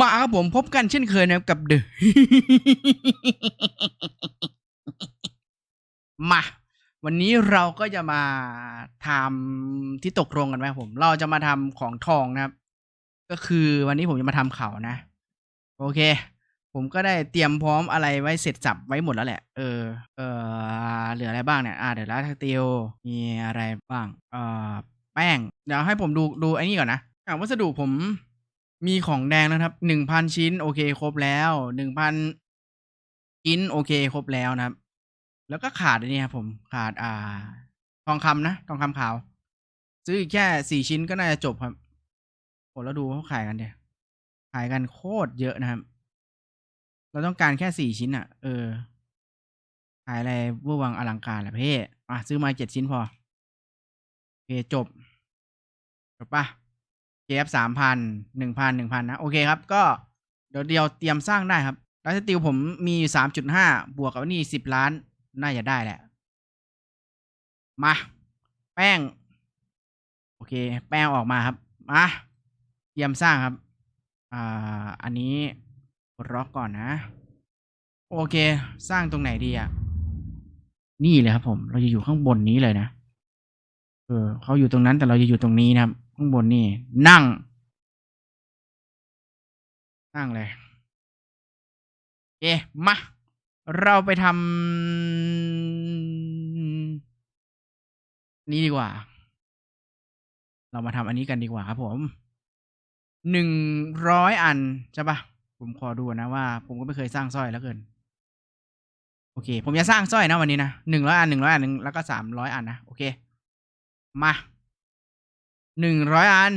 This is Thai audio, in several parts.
มาครับผมพบกันเช่นเคยนะครับกับเดอะมา วันนี้เราก็จะมาทำที่ตกลงกันไหมผม เราจะมาทำของทองนะครับ ก็คือวันนี้ผมจะมาทำเขานะ โอเค ผมก็ได้เตรียมพร้อมอะไรไว้เสร็จสับไว้หมดแล้วแหละ เออ เออเหลืออะไรบ้างเนี่ย อ่าเดี๋ยวลาทักเตียวมีอะไรบ้าง เออแป้ง เดี๋ยวให้ผมดูดูไอ้นี่ก่อนนะอ่าวัสดุผม มีของแดงนะครับหนึ่งพันชิ้น โอเคครบแล้วหนึ่งพันชิ้น โอเคครบแล้วนะครับ แล้วก็ขาดอันนี้ครับผมขาดอ่า ทองคำนะทองคำขาว ซื้ออีกแค่สี่ชิ้นก็น่าจะจบครับโอ้แล้วดูเขาขายกันเดี๋ยขายกันโคตรเยอะนะครับ เราต้องการแค่สี่ชิ้นอะ เออ ขายอะไรเวอร์วังอลังการแหละเพ่อะซื้อมาเจ็ดชิ้นพอโอเคจบจบปะ เจฟสามพันหนึ่งพันหนึ่งพันนะ โอเคครับ ก็เดี๋ยวเดียวเตรียมสร้างได้ครับไลท์สติลผมมีสามจุดห้าบวกกับนี่สิบล้าน น่าจะได้แหละ มา แป้ง โอเค แป้งออกมาครับมาเตรียมสร้างครับ อ่า อันนี้ร็อกก่อนนะ โอเค สร้างตรงไหนดีอะนี่เลยครับผม เราจะอยู่ข้างบนนี้เลยนะ เออเขาอยู่ตรงนั้นแต่เราจะอยู่ตรงนี้นะครับ ข้างบนนี่นั่ง นั่งเลยโอเคมาเราไปทำนี้ดีกว่า เรามาทำอันนี้กันดีกว่าครับผมหนึ่งร้อยอันใช่ปะผมขอดูนะว่า ผมก็ไม่เคยสร้างสร้อยแล้วเกิน โอเค ผมจะสร้างสร้อยนะวันนี้นะหนึ่งร้อยอันหนึ่งร้อยอันหนึ่งแล้วก็สามร้อยอันนะ โอเค มา หนึ่งร้อยอัน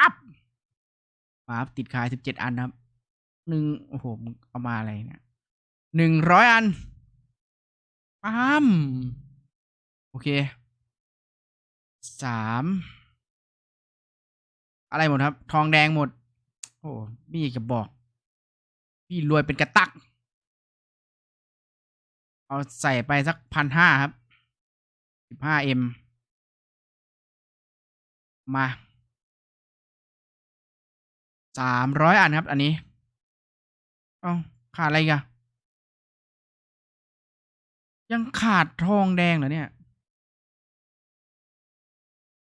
อัพมาครับติดขายสิบเจ็ดอันครับหนึ่งโอ้โหมึงเอามาอะไรเนี่ยหนึ่งร้อยอันปั๊มโอเคสามอะไรหมดครับ ทองแดงหมด โอ้ไม่อยากจะบอก พี่รวยเป็นกระตัก เอาใส่ไปสักพันห้าครับสิบห้าเอ็ม มาสามร้อยอันครับ อันนี้เอ้าขาดอะไรกันยังขาดทองแดงเหรอเนี่ย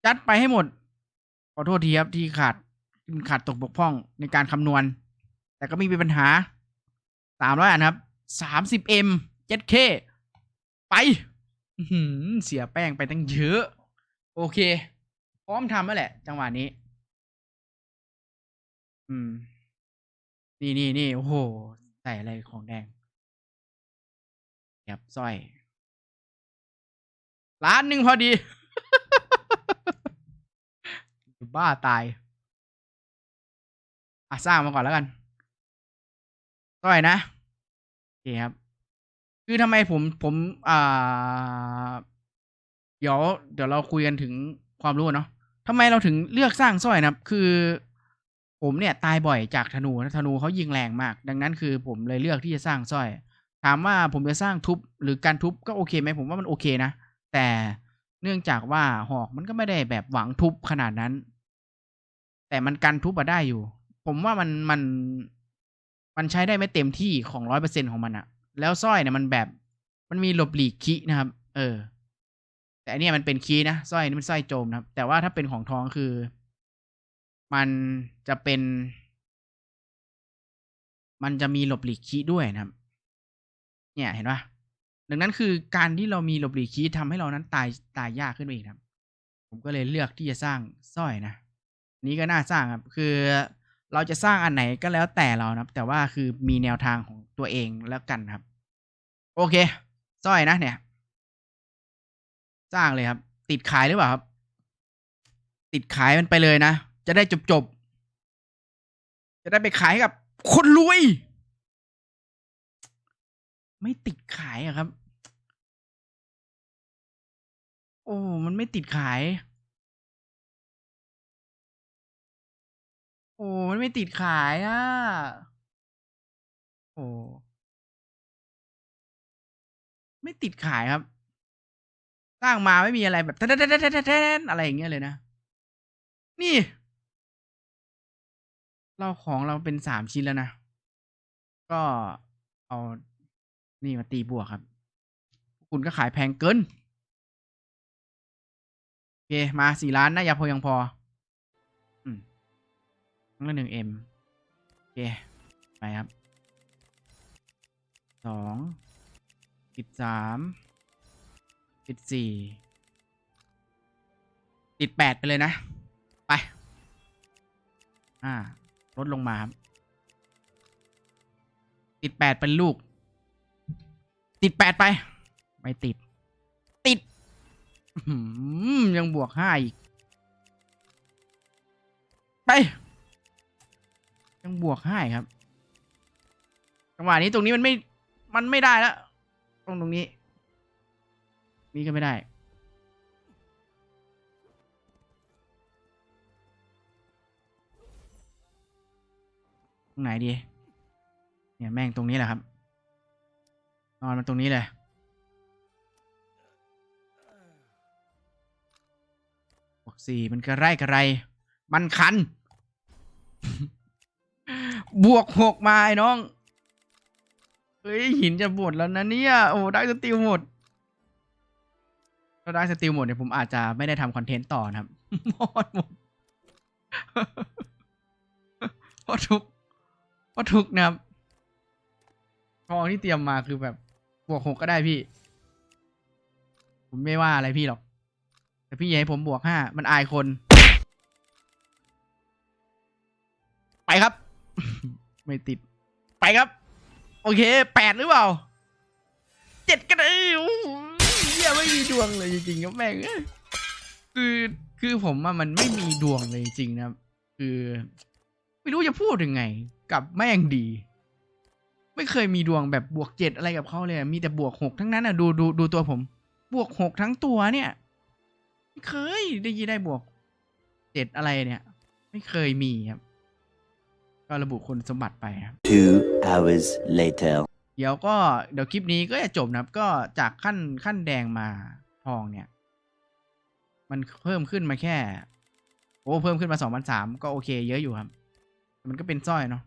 จัดไปให้หมด ขอโทษทีครับที่ขาดขาดตกบกพร่องในการคำนวณ แต่ก็ไม่มีปัญหาสามร้อยอันครับสามสิบเอ็มเจ็ดเคไปหือเสียแป้งไปตั้งเยอะ โอเค พร้อมทำแล้วแหละ จังหวะนี้ อืม นี่นี่นี่โอ้โห ใส่อะไรของแดงแอบสร้อยล้านหนึ่งพอดี บ้าตาย อะ สร้างมาก่อนแล้วกันสร้อยนะโอเคครับ คือทำไมผมผม อ่า เดี๋ยว เดี๋ยวเราคุยกันถึงความรู้เนาะ ทำไมเราถึงเลือกสร้างสร้อยนะครับ คือผมเนี่ยตายบ่อยจากธนูนะธนูเขายิงแรงมาก ดังนั้นคือผมเลยเลือกที่จะสร้างสร้อย ถามว่าผมจะสร้างทุบหรือการทุบก็โอเคไหมผมว่ามันโอเคนะ แต่เนื่องจากว่าหอกมันก็ไม่ได้แบบหวังทุบขนาดนั้น แต่มันกันทุบมาได้อยู่ ผมว่ามันมันมันใช้ได้ไม่เต็มที่ของร้อยเปอร์เซ็นของมันอะแล้วสร้อยเนี่ยมันแบบ มันมีหลบหลีกคีนะครับ เออ แต่อันนี้มันเป็นคีย์นะสร้อยนี่มันสร้อยโจมนะครับ แต่ว่าถ้าเป็นของทองคือ มันจะเป็น มันจะมีหลบหลีกคีย์ด้วยนะครับ เนี่ยเห็นปะดังนั้นคือการที่เรามีหลบหลีกคีย์ทำให้เรานั้นตายตายยากขึ้นไปอีกครับ ผมก็เลยเลือกที่จะสร้างสร้อยนะนนี้ก็น่าสร้างครับ คือเราจะสร้างอันไหนก็แล้วแต่เรานะครับ แต่ว่าคือมีแนวทางของตัวเองแล้วกันครับ โอเคสร้อยนะเนี่ย สร้างเลยครับ ติดขายหรือเปล่าครับ ติดขายมันไปเลยนะ จะได้จบจบจะได้ไปขายให้กับ คนรวย ไม่ติดขายอะครับ โอ้มันไม่ติดขาย โอ้มันไม่ติดขายอะโอ้ไม่ติดขายครับ สร้างมาไม่มีอะไรแบบแทนๆๆๆๆอะไรอย่างเงี้ยเลยนะ นี่ เราของเราเป็นสามชิ้นแล้วนะ ก็เอานี่มาตีบวกครับ คุณก็ขายแพงเกิน โอเค มาสี่ล้านน่าพอยังพอ อืมครั้งหนึ่งเอ็มโอเค ไปครับสองสิบสาม สิบสี่ติดแปดไปเลยนะ ไป อ่า ลดลงมาครับ ติดแปดเป็นลูก ติดแปดไป ไม่ติด ติดยังบวกห้าอีก ไป ยังบวกห้าครับ จังหวะนี้ตรงนี้มันไม่ มันไม่ได้แล้ว ตรงตรงนี้ นี่ก็ไม่ได้ ตรงไหนดี เนี่ยแม่งตรงนี้แหละครับ นอนมันตรงนี้เลยบวกสี่มันกระไรกระไร มันคัน บวกหกมาไอ้น้อง เฮ้ย หินจะหมดแล้วนะเนี่ย โอ้ได้สติลหมด ถ้าได้สติลหมดเนี่ยผมอาจจะไม่ได้ทำคอนเทนต์ต่อนะครับหมดหมดเพราะทุกเพราะทุกนะครับทองที่เตรียมมาคือแบบบวกหกก็ได้พี่ ผมไม่ว่าอะไรพี่หรอก แต่พี่อย่าให้ผมบวกห้ามันอายคน ไปครับ ไม่ติด ไปครับ โอเคแปดหรือเปล่าเจ็ดก็ได้อ้โหเหี้ย ไม่มีดวงเลยจริงๆครับแม่งคือคือผมว่ามันไม่มีดวงเลยจริงนะครับ คือ ไม่รู้จะพูดยังไง กับแม่งดี ไม่เคยมีดวงแบบบวกเจ็ดอะไรกับเขาเลยมีแต่บวกหกทั้งนั้นอะดูดูดูตัวผม บวกหกทั้งตัวเนี่ยไม่เคยได้ยินได้บวกเจ็ดอะไรเนี่ย ไม่เคยมีครับ ก็ระบุคุณสมบัติไปครับ Two hours later. เดี๋ยวก็เดี๋ยวคลิปนี้ก็จะจบนะครับ ก็จากขั้นขั้นแดงมาทองเนี่ย มันเพิ่มขึ้นมาแค่ โอ้เพิ่มขึ้นมาสองพันสามก็โอเค เยอะอยู่ครับ มันก็เป็นสร้อยเนาะ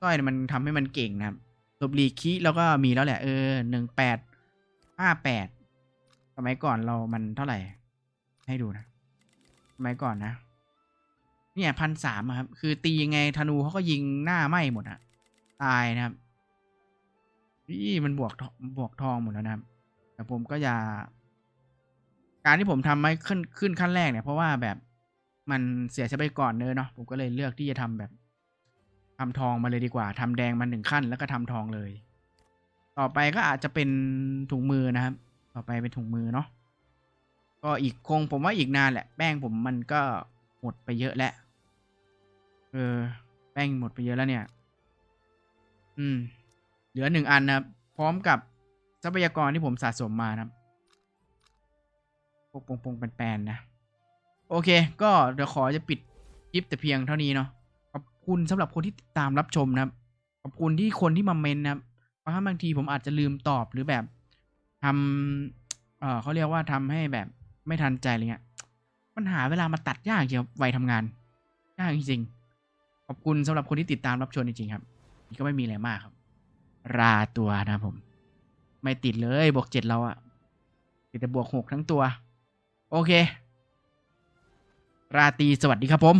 สร้อยมันทำให้มันเก่งนะครับลบลีคิแล้วก็มีแล้วแหละ เออหนึ่งแปดห้าแปดสมัยก่อนเรามันเท่าไหร่ ให้ดูนะสมัยก่อนนะ เนี่ยพันสามครับ คือตียังไงธนูเขาก็ยิงหน้าไหม้หมดอะตายนะครับ นี่มันบวกทองบวกทองหมดแล้วนะครับ แต่ผมก็อย่า การที่ผมทำไม่ขึ้นขึ้นขั้นแรกเนี่ย เพราะว่าแบบมันเสียใช้ไปก่อนเนอะเนาะผมก็เลยเลือกที่จะทำแบบทำทองมาเลยดีกว่าทำแดงมาหนึ่งขั้นแล้วก็ทำทองเลย ต่อไปก็อาจจะเป็นถุงมือนะครับ ต่อไปเป็นถุงมือเนาะก็อีกคงผมว่าอีกนานแหละ แป้งผมมันก็หมดไปเยอะแล้วเออ แป้งหมดไปเยอะแล้วเนี่ย อืม เหลือหนึ่งอันนะครับพร้อมกับทรัพยากรที่ผมสะสมมานะครับปงปงๆแปนๆนะ โอเค ก็เดี๋ยวขอจะปิดคลิปแต่เพียงเท่านี้เนาะขอบคุณสำหรับคนที่ตามรับชมนะครับ ขอบคุณที่คนที่มาเมนนะครับเพราะถ้าบางทีผมอาจจะลืมตอบหรือแบบทำเออเขาเรียกว่าทำให้แบบไม่ทันใจอะไรเงี้ยมันหาเวลามาตัดยากจริงครับวัยทำงานยากจริงๆขอบคุณสำหรับคนที่ติดตามรับชมจริงๆครับนี่ก็ไม่มีอะไรมากครับ ราตัวนะผม ไม่ติดเลยบวกเจ็ดเราอะติดแต่บวกหกทั้งตัว โอเค ราตีสวัสดีครับผม